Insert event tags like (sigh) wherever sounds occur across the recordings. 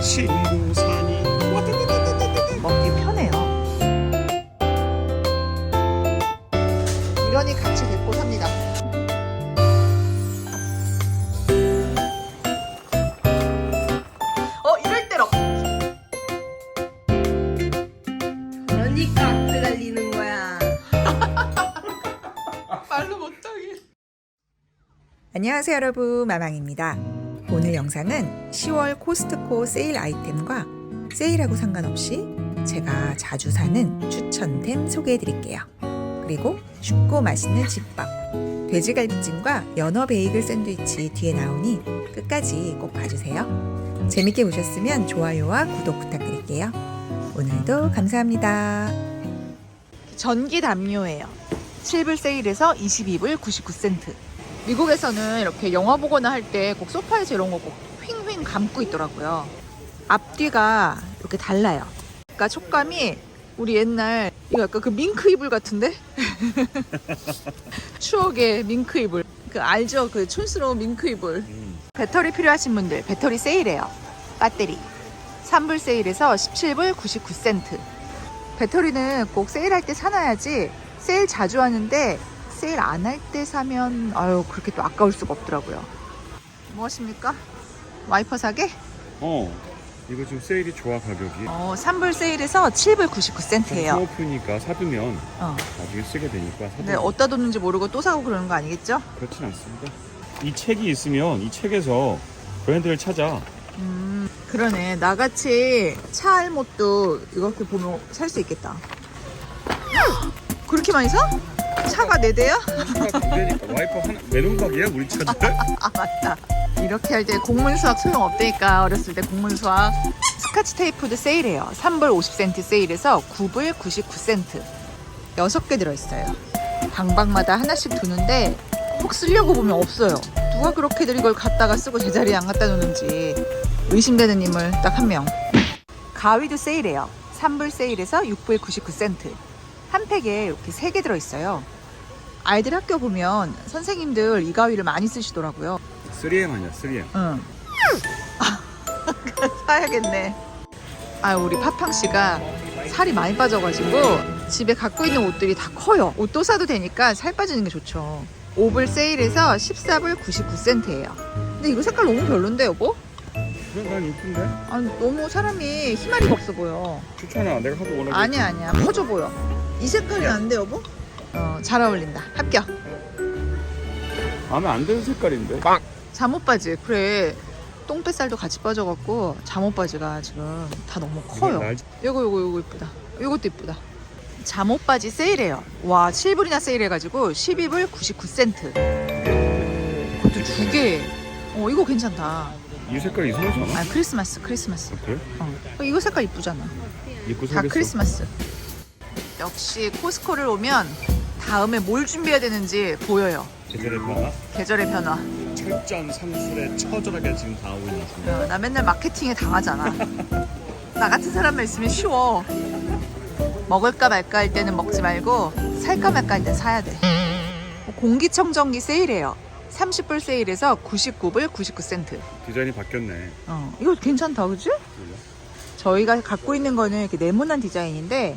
친구산이 먹기 편해요. 이러니 같이 데리고 삽니다. 어, 이럴 때로. 그러니까 앞에 달리는 거야. (laughs) 말로 못하게. 안녕하세요 여러분 마망입니다. 오늘 영상은 10월 코스트코 세일 아이템과 세일하고 상관없이 제가 자주 사는 추천템 소개해 드릴게요. 그리고 쉽고 맛있는 집밥, 돼지갈비찜과 연어 베이글 샌드위치 뒤에 나오니 끝까지 꼭 봐주세요. 재밌게 보셨으면 좋아요와 구독 부탁드릴게요. 오늘도 감사합니다. 전기 담요예요. 7불 세일에서 22불 99센트. 미국에서는 이렇게 영화 보거나 할 때 꼭 소파에서 이런 거 꼭 휑휑 감고 있더라고요. 앞뒤가 이렇게 달라요. 그러니까 촉감이 우리 옛날 이거 약간 그 밍크 이불 같은데? (laughs) 추억의 밍크 이불. 그 알죠? 그 촌스러운 밍크 이불. 배터리 필요하신 분들 배터리 세일해요. 배터리. 3불 세일에서 17불 99센트. 배터리는 꼭 세일할 때 사놔야지 세일 자주 하는데 세일 안 할 때 사면 아유 그렇게 또 아까울 수가 없더라고요. 무엇입니까? 와이퍼 사게? 어 이거 지금 세일이 좋아 가격이 어, 3불 세일에서 7불 99센트예요. 오프니까 사두면 어. 나중에 쓰게 되니까 사두면 근데 어디다 뒀는지 모르고 또 사고 그러는 거 아니겠죠? 그렇진 않습니다 이 책이 있으면 이 책에서 브랜드를 찾아 음, 그러네. 나같이 차 알못도 이렇게 보면 살 수 있겠다. 그렇게 많이 사? 차가 네 대야? 차가 두 대니까 와이퍼 하나 외눈박이야 우리 차들 아 (laughs) 맞다. 이렇게 할 때 공문 수학 소용 없다니까 어렸을 때 공문 수학. 스카치 테이프도 세일해요. 3불 50센트 세일해서 9불 99센트. 6개 들어있어요. 방방마다 하나씩 두는데 꼭 쓰려고 보면 없어요. 누가 그렇게들 이걸 갖다가 쓰고 제자리에 안 갖다 놓는지 의심되는 인물 딱 한 명. 가위도 세일해요. 3불 세일해서 6불 99센트. 한 팩에 이렇게 3개 들어있어요. 아이들 학교 보면 선생님들 이 가위를 많이 쓰시더라고요. 3M 아니야 3M 응. (laughs) 사야겠네. 아, 우리 파팡 씨가 살이 많이 빠져가지고 집에 갖고 있는 옷들이 다 커요. 옷도 사도 되니까 살 빠지는 게 좋죠. 5불 세일해서 14불 99센트예요. 근데 이거 색깔 너무 별론데 여보? 그래 난 이쁜데 아, 너무 사람이 희마리가 없어 보여. 추천아 내가 하도 원하게 아니야 아니야 커져 보여. 이 색깔이 안 돼 여보? 어, 잘 어울린다. 합격. 마음에 안 드는 색깔인데 잠옷 바지 그래 똥뱃살도 같이 빠져갖고 잠옷 바지가 지금 다 너무 커요. 날- 요거 요거 요거 이쁘다. 요것도 이쁘다. 잠옷 바지 세일해요. 와 7불이나 세일해가지고 12불 99센트. 그것도 두 개. 어 이거 괜찮다. 이 색깔 이상하지 않아? 아 크리스마스 크리스마스. 그래? 어 어, 이거 색깔 이쁘잖아. 입고 다 사겠어 크리스마스. 역시 코스코를 오면 다음에 뭘 준비해야 되는지 보여요. 계절의 변화 계절의 변화. 철전 상술에 처절하게 지금 당하고 있는 중이야 어, 나 맨날 마케팅에 당하잖아. 나 같은 사람만 있으면 쉬워. 먹을까 말까 할 때는 먹지 말고 살까 말까 할땐 사야 돼. 공기청정기 세일해요. 30불 세일해서 99불 99센트. 디자인이 바뀌었네 어, 이거 괜찮다, 그지? 저희가 갖고 있는 거는 이렇게 네모난 디자인인데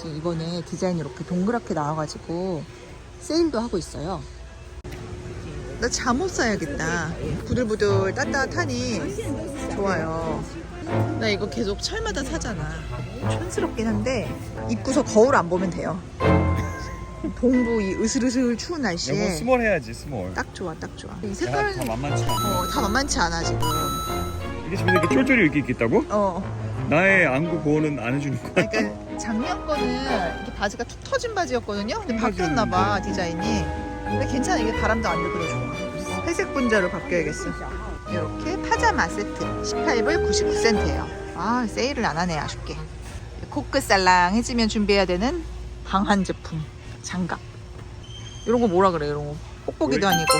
지금 이번에 디자인이 이렇게 동그랗게 나와가지고 세일도 하고 있어요. 나 잠옷 사야겠다. 부들부들 따뜻하니 좋아요. 나 이거 계속 철마다 사잖아. 촌스럽긴 한데 입고서 거울 안 보면 돼요. 동부 이 으슬으슬 추운 날씨에 스몰 해야지 스몰 딱 좋아, 딱 좋아. 이 야, 색깔은 다 만만치 않아 어, 다 만만치 않아 지금. 이게 집에서 이렇게 쫄쫄이 이렇게 있다고? 어. 나의 안구 보호는 안 해주는 거야? 그러니까 작년 거는 이렇게 바지가 툭 터진 바지였거든요. 근데 툭 바뀌었나 봐 터지는데. 디자인이. 근데 괜찮아 이게 바람도 안 들고 좋아. 회색 분자로 바뀌어야겠어. 이렇게 파자마 세트 18불 99센트예요. 아 세일을 안 하네 아쉽게. 코끝 살랑해지면 준비해야 되는 방한 제품 장갑. 이런 거 뭐라 그래 이런 거 뽁뽁이도 왜? 아니고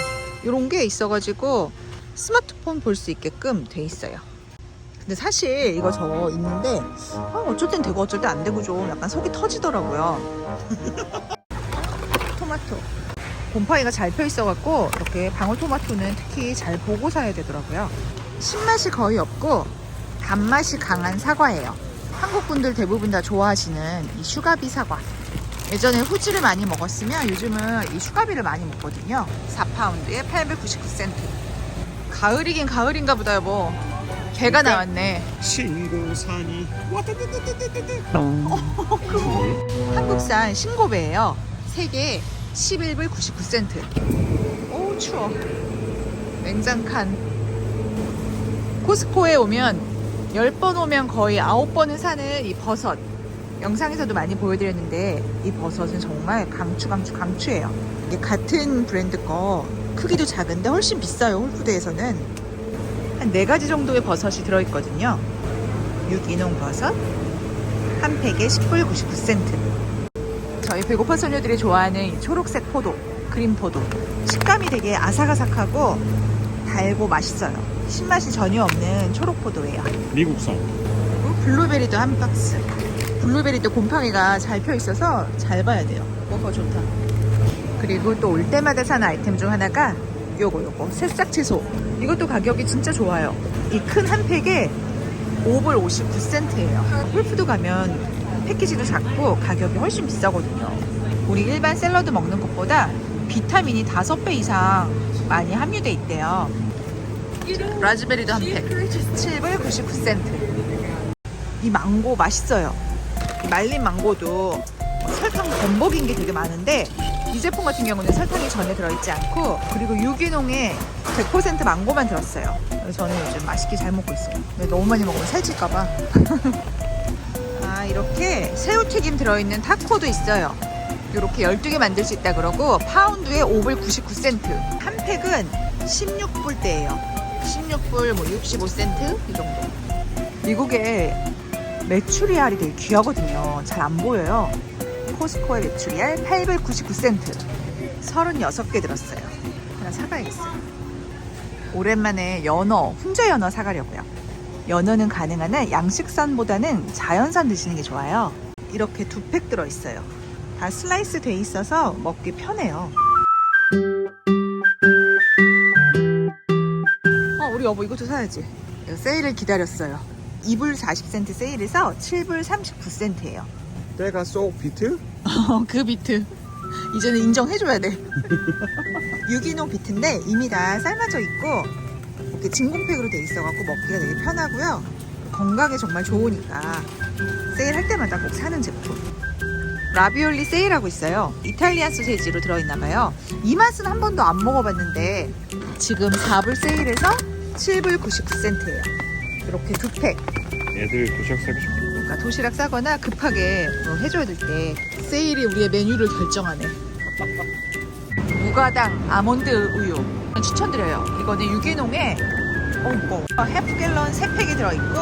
이런 게 있어가지고 스마트폰 볼 수 있게끔 돼 있어요. 근데 사실 이거 저 있는데 아, 어쩔 땐 되고 어쩔 땐 안 되고 좀 약간 속이 터지더라고요. (laughs) 토마토. 곰팡이가 잘 펴 있어갖고 이렇게 방울토마토는 특히 잘 보고 사야 되더라고요. 신맛이 거의 없고 단맛이 강한 사과예요. 한국 분들 대부분 다 좋아하시는 이 슈가비 사과. 예전에 후지를 많이 먹었으면 요즘은 이 슈가비를 많이 먹거든요. 4파운드에 899센트. 가을이긴 가을인가 보다 여보. 개가 나왔네. 신고산이 와따따따따따따. 한국산 신고배예요. 3개 11불 99센트. 오 추워. 냉장칸. 코스코에 오면 10번 오면 거의 9번은 사는 이 버섯. 영상에서도 많이 보여드렸는데 이 버섯은 정말 강추 강추 강추예요. 이게 같은 브랜드 거 크기도 작은데 훨씬 비싸요 홀푸드에서는. 한 네 가지 정도의 버섯이 들어있거든요. 유기농 버섯 한 팩에 10불 99센트. 저희 배고파 소녀들이 좋아하는 이 초록색 포도, 그린 포도. 식감이 되게 아삭아삭하고 달고 맛있어요. 신맛이 전혀 없는 초록 포도예요. 미국산. 그리고 블루베리도 한 박스. 블루베리도 곰팡이가 잘 펴 있어서 잘 봐야 돼요. 뭐가 좋다. 그리고 또 올 때마다 사는 아이템 중 하나가 요거 요거 새싹 채소. 이것도 가격이 진짜 좋아요. 이 큰 한 팩에 5불 59센트예요. 홀푸드 가면 패키지도 작고 가격이 훨씬 비싸거든요. 우리 일반 샐러드 먹는 것보다 비타민이 5배 이상 많이 함유돼 있대요. 라즈베리도 한 팩. 7불 99센트. 이 망고 맛있어요. 이 말린 망고도 설탕 범벅인 게 되게 많은데 이 제품 같은 경우는 설탕이 전혀 들어있지 않고 그리고 유기농에 100% 망고만 들었어요. 저는 요즘 맛있게 잘 먹고 있어요. 근데 너무 많이 먹으면 살찔까봐. (laughs) 아 이렇게 새우튀김 들어있는 타코도 있어요. 이렇게 12개 만들 수 있다 그러고 파운드에 5불 99센트. 한 팩은 16불대예요. 16불 뭐 65센트 이 정도. 미국에 메추리알이 되게 귀하거든요. 잘 안 보여요. 코스코의 메추리알 8불 99센트. 36개 들었어요. 하나 사가야겠어요. 오랜만에 연어, 훈제 연어 사가려고요. 연어는 가능한 한 양식산보다는 자연산 드시는 게 좋아요. 이렇게 두 팩 들어있어요. 다 슬라이스 돼 있어서 먹기 편해요. 어, 우리 여보 이것도 사야지. 세일을 기다렸어요. 2불 40센트 세일에서 7불 39센트예요. 때가 쏙 비트? 어, 그 비트. 이제는 인정해줘야 돼. (laughs) 유기농 비트인데 이미 다 삶아져 있고 이렇게 진공팩으로 돼 있어갖고 먹기가 되게 편하고요. 건강에 정말 좋으니까 세일할 때마다 꼭 사는 제품. 라비올리 세일하고 있어요. 이탈리안 소세지로 들어있나봐요. 이 맛은 한 번도 안 먹어봤는데 지금 4불 세일해서 7불 99센트예요. 이렇게 두 팩. 애들 도시락 사기 좋고. 그러니까 도시락 싸거나 급하게 뭐 해줘야 될 때 세일이 우리의 메뉴를 결정하네. 무가당 아몬드 우유 추천드려요. 이거는 유기농에 어 이거 해프 갤런 3팩이 들어있고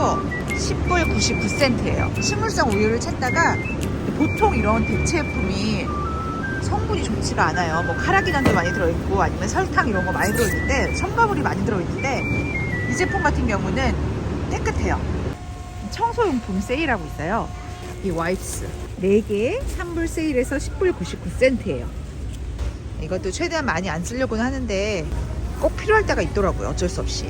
10불 99센트예요. 식물성 우유를 찾다가 보통 이런 대체품이 성분이 좋지가 않아요. 뭐 카라기난도 많이 들어있고 아니면 설탕 이런 거 많이 들어있는데 첨가물이 많이 들어있는데 이 제품 같은 경우는 깨끗해요. 청소용품 세일하고 있어요. 이 와이츠 4개에 3불 세일해서 10불 99센트예요. 이것도 최대한 많이 안 쓰려고는 하는데 꼭 필요할 때가 있더라고요. 어쩔 수 없이.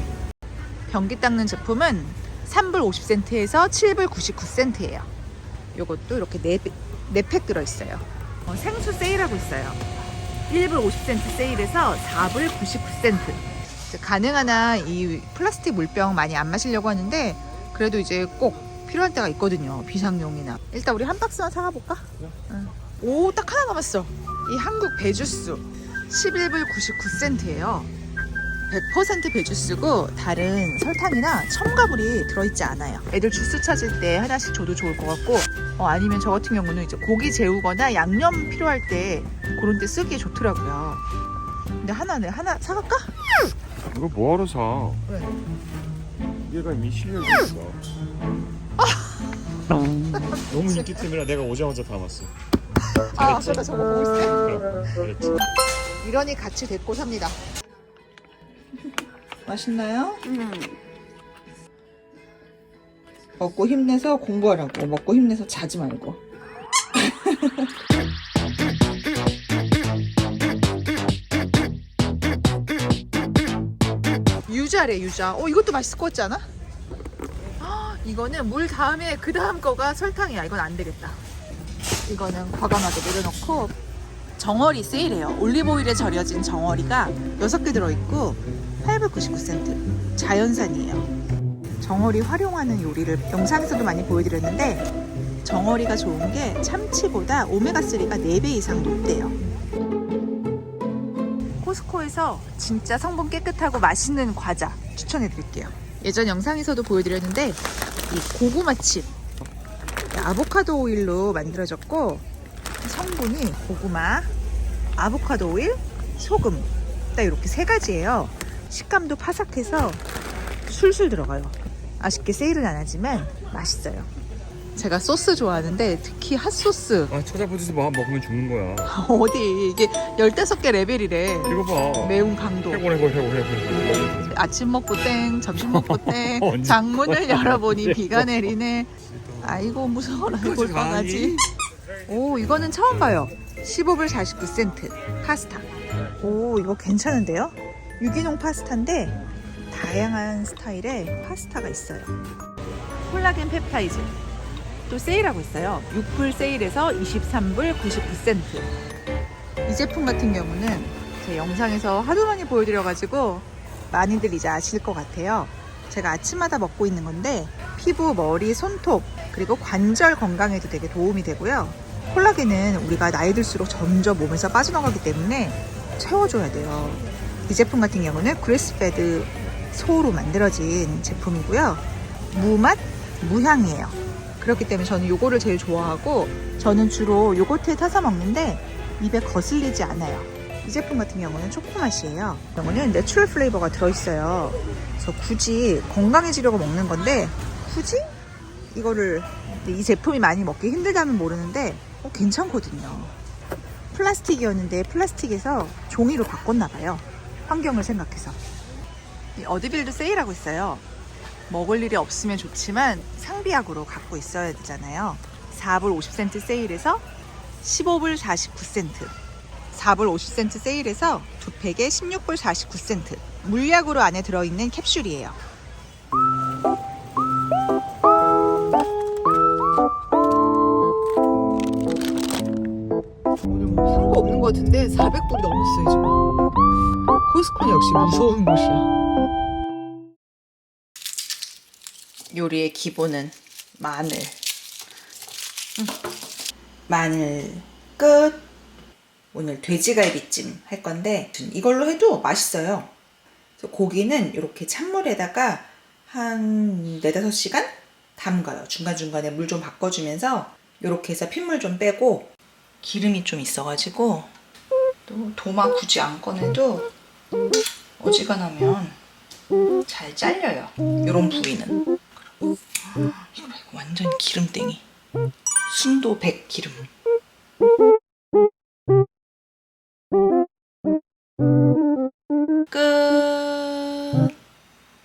변기 닦는 제품은 3불 50센트에서 7불 99센트예요. 이것도 이렇게 4, 4팩 들어있어요. 어, 생수 세일하고 있어요. 1불 50센트 세일해서 4불 99센트. 가능한 한 이 플라스틱 물병 많이 안 마시려고 하는데 그래도 이제 꼭 필요할 때가 있거든요. 비상용이나. 일단 우리 한 박스만 사가볼까? 응. 오, 딱 하나 남았어. 이 한국 배주스 11불 99센트예요. 100% 배주스고 다른 설탕이나 첨가물이 들어있지 않아요. 애들 주스 찾을 때 하나씩 줘도 좋을 것 같고 어, 아니면 저 같은 경우는 이제 고기 재우거나 양념 필요할 때 그런 때 쓰기에 좋더라고요. 근데 하나는 하나 사갈까? 이거 뭐하러 사? 왜? 얘가 이미 실력이 있어. 너무 인기 템이라 내가 오자마자 담았어. 아, 잘했지? 저다 저거 보고 있어. 그럼 그랬지. 이러니 같이 데리고 삽니다. 맛있나요? 음. 먹고 힘내서 공부하라고. 먹고 힘내서 자지 말고. (laughs) 유자래 유자. 어 이것도 맛있을 것 같지 않아? 이거는 물 다음에 그 다음 거가 설탕이야. 이건 안 되겠다. 이거는 과감하게 내려놓고 정어리 세일해요. 올리브오일에 절여진 정어리가 6개 들어있고 8불 99센트. 자연산이에요. 정어리 활용하는 요리를 영상에서도 많이 보여드렸는데 정어리가 좋은 게 참치보다 오메가3가 4배 이상 높대요. 코스코에서 진짜 성분 깨끗하고 맛있는 과자 추천해 드릴게요. 예전 영상에서도 보여드렸는데 이 고구마칩 아보카도 오일로 만들어졌고 성분이 고구마, 아보카도 오일, 소금 딱 이렇게 세 가지예요. 식감도 파삭해서 술술 들어가요. 아쉽게 세일은 안 하지만 맛있어요. 제가 소스 좋아하는데 특히 핫소스 아 찾아보지도 마 먹으면 죽는 거야. (laughs) 어디 이게 15개 레벨이래. 이거 봐. 매운 강도. 해고 해고 해고 해고. 아침 먹고 땡, 점심 먹고 (laughs) 땡, 장문을 (laughs) 열어보니 비가 내리네. 아이고 무서워라 이걸 까가지. 오 이거는 처음 봐요. 15불 49센트 파스타. 오 이거 괜찮은데요? 유기농 파스타인데 다양한 스타일의 파스타가 있어요. 콜라겐 펩타이즈 또 세일하고 있어요. 6불 세일해서 23불 99센트. 이 제품 같은 경우는 제 영상에서 하도 많이 보여드려가지고 많이들 이제 아실 것 같아요. 제가 아침마다 먹고 있는 건데 피부, 머리, 손톱 그리고 관절 건강에도 되게 도움이 되고요. 콜라겐은 우리가 나이 들수록 점점 몸에서 빠져나가기 때문에 채워줘야 돼요. 이 제품 같은 경우는 그레스페드 소로 만들어진 제품이고요. 무맛, 무향이에요. 그렇기 때문에 저는 요거를 제일 좋아하고 저는 주로 요거트에 타서 먹는데 입에 거슬리지 않아요. 이 제품 같은 경우는 초코 맛이에요. 경우는 내추럴 플레이버가 들어있어요. 그래서 굳이 건강해지려고 먹는 건데 굳이 이거를 이 제품이 많이 먹기 힘들다면 모르는데 어, 괜찮거든요. 플라스틱이었는데 플라스틱에서 종이로 바꿨나 봐요. 환경을 생각해서. 이 어드빌도 세일하고 있어요. 먹을 일이 없으면 좋지만 상비약으로 갖고 있어야 되잖아요. 4불 50센트 세일해서 15불 49센트. 4불 50센트 세일해서 두 팩에 16불 49센트. 물약으로 안에 들어있는 캡슐이에요. 오늘 뭐산거 없는 것 같은데 400불이 넘었어요 지금. 코스코는 역시 무서운 곳이야. 요리의 기본은 마늘. 음. 마늘 끝. 오늘 돼지갈비찜 할 건데 이걸로 해도 맛있어요. 고기는 이렇게 찬물에다가 한 4, 5시간 담가요. 중간중간에 물 좀 바꿔주면서 이렇게 해서 핏물 좀 빼고 기름이 좀 있어가지고 또 도마 굳이 안 꺼내도 어지간하면 잘 잘려요. 이런 부위는. 완전 기름땡이. 순도 100 기름. 끝.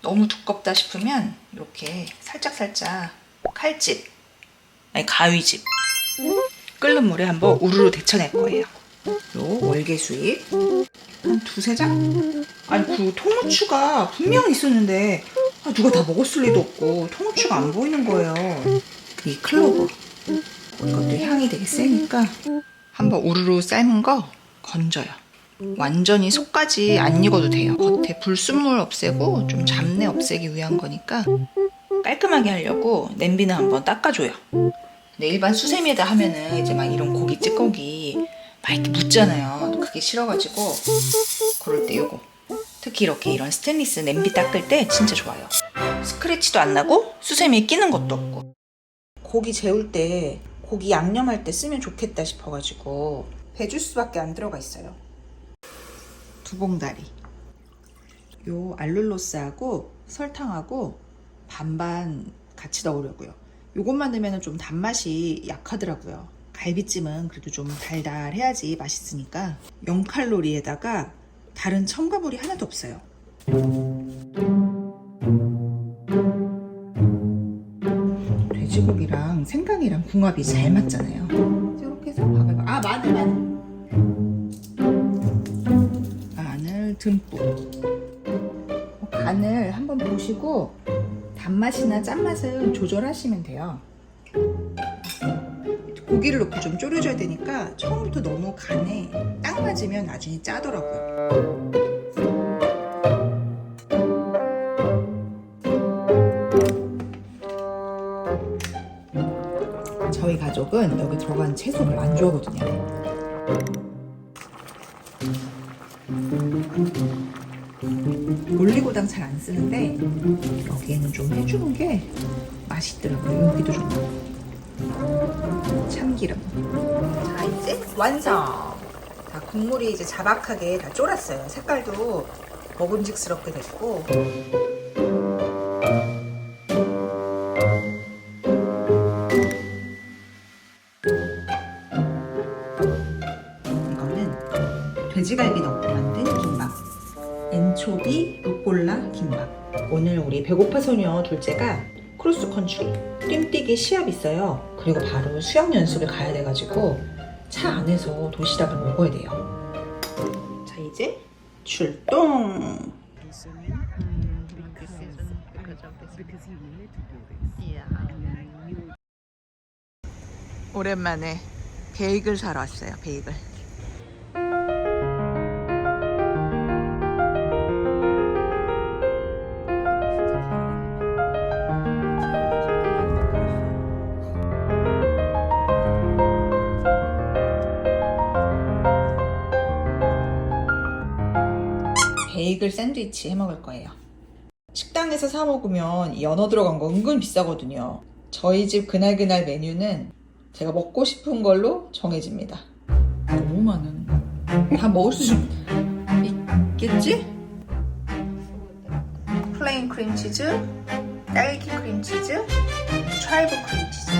너무 두껍다 싶으면 이렇게 살짝살짝 칼집, 아니 가위집 끓는 물에 한번 우르르 데쳐낼 거예요. 요 월계수잎 한 두세 장? 아니 그 통후추가 분명히 있었는데 아, 누가 다 먹었을 리도 없고 통후추가 안 보이는 거예요. 이 클로버 이것도 향이 되게 세니까 한번 우르르 삶은 거 건져요. 완전히 속까지 안 익어도 돼요. 겉에 불순물 없애고 좀 잡내 없애기 위한 거니까 깔끔하게 하려고 냄비는 한번 닦아줘요. 근데 일반 수세미에다 하면은 이제 막 이런 고기 찌꺼기 막 이렇게 묻잖아요. 그게 싫어가지고 그럴 때 요거 특히 이렇게 이런 스테인리스 냄비 닦을 때 진짜 좋아요. 스크래치도 안 나고 수세미에 끼는 것도 없고 고기 재울 때 고기 양념할 때 쓰면 좋겠다 싶어가지고 배주스밖에 안 들어가 있어요. 두봉다리 요 알룰로스하고 설탕하고 반반 같이 넣으려고요. 요것만 넣으면 좀 단맛이 약하더라고요. 갈비찜은 그래도 좀 달달해야지 맛있으니까 0칼로리에다가 다른 첨가물이 하나도 없어요. 돼지고기랑 생강이랑 궁합이 잘 맞잖아요. 이렇게 해서 밥을 아 마늘 마늘 마늘 듬뿍 간을 한번 보시고 단맛이나 짠맛은 조절하시면 돼요. 고기를 넣고 좀 졸여줘야 되니까 처음부터 너무 간에 딱 맞으면 나중에 짜더라고요. 저희 가족은 여기 들어간 채소를 안 좋아하거든요. 올리고당 잘 안 쓰는데 여기에는 좀 해주는 게 맛있더라고요. 여기도 좋고 참기름. 자 이제 완성. 다 국물이 이제 자박하게 다 쫄았어요. 색깔도 먹음직스럽게 됐고. 이거는 돼지갈비 넣고 만든 김밥. 엔초비 루꼴라 김밥. 오늘 우리 배고파 소녀 둘째가 크로스 컨트리 뛰뛰기 시합 있어요. 그리고 바로 수영 연습을 가야 돼가지고 차 안에서 도시락을 먹어야 돼요. 자 이제 출동. 오랜만에 베이글 사러 왔어요. 베이글. 샌드위치 해 먹을 거예요. 식당에서 사 먹으면 이 연어 들어간 거 은근 비싸거든요. 저희 집 그날그날 메뉴는 제가 먹고 싶은 걸로 정해집니다. 너무 많은. 다 먹을 수 있겠지? 플레인 크림치즈, 딸기 크림치즈, 트라이브 크림치즈.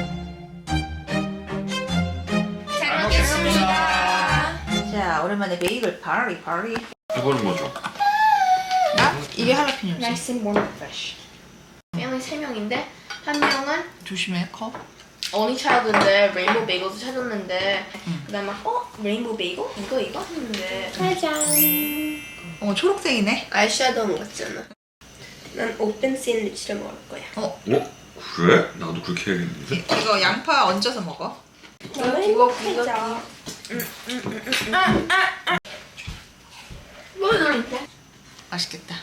잘 먹겠습니다. 자, 오랜만에 베이글 파리 파리. 이거는 뭐죠? 나 이게 할라피뇨지. 나이스 모닝 프레쉬. 명이 세 명인데 한 명은 조심해 컵. 어니 차일드인데 레인보우 베이글도 찾았는데 응. 그다음에 어 레인보우 베이글 이거 이거 했는데 짜잔 어 초록색이네. 아이섀도우 먹었잖아. 난 오픈 샌드위치를 먹을 거야. 어? 그래? 나도 그렇게 해야겠는데? 이거 양파 얹어서 먹어. 이거 이거 이거. 뭐 이러는데? 맛있겠다.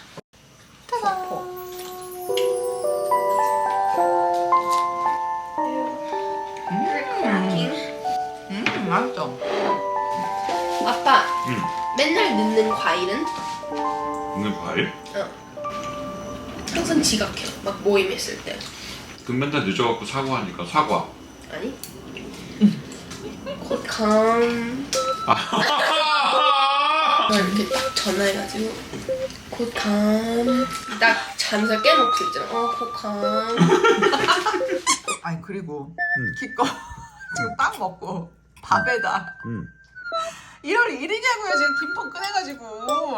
짜잔. 음, 맛있어. 아빠 응. 맨날 늦는 과일은 오늘 과일? 항상 지각해. 막 모임 있을 때. 그럼 맨날 늦어갖고 사과하니까 사과 아니? 곧감 이렇게 딱 전화해가지고 곧감 딱 잠살 깨놓고 있잖아. 어 곧감. 아니 그리고 응. 기껏 (laughs) 지금 빵 먹고 밥에다 응 1월 1일이냐고요 지금 꺼내가지고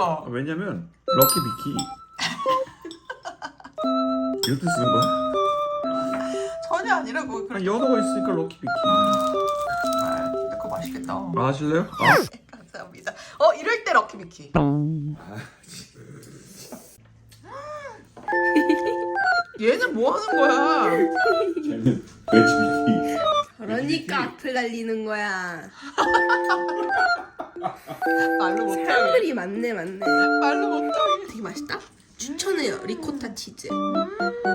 아, 왜냐면 럭키 비키 (laughs) 이것도 쓰는 거야? 전혀 아니라고 아, 연어가 있으니까 럭키 비키 아, 근데 그거 맛있겠다 아 하실래요? 아. 감사합니다 어 이럴 때 럭키비키 얘는 뭐 하는 거야 쟤는 그러니까 앞을 달리는 거야. (laughs) 말로 못하게 사람들이 많네 많네. 말로 못하게 되게 맛있다. 추천해요 리코타 치즈. 음.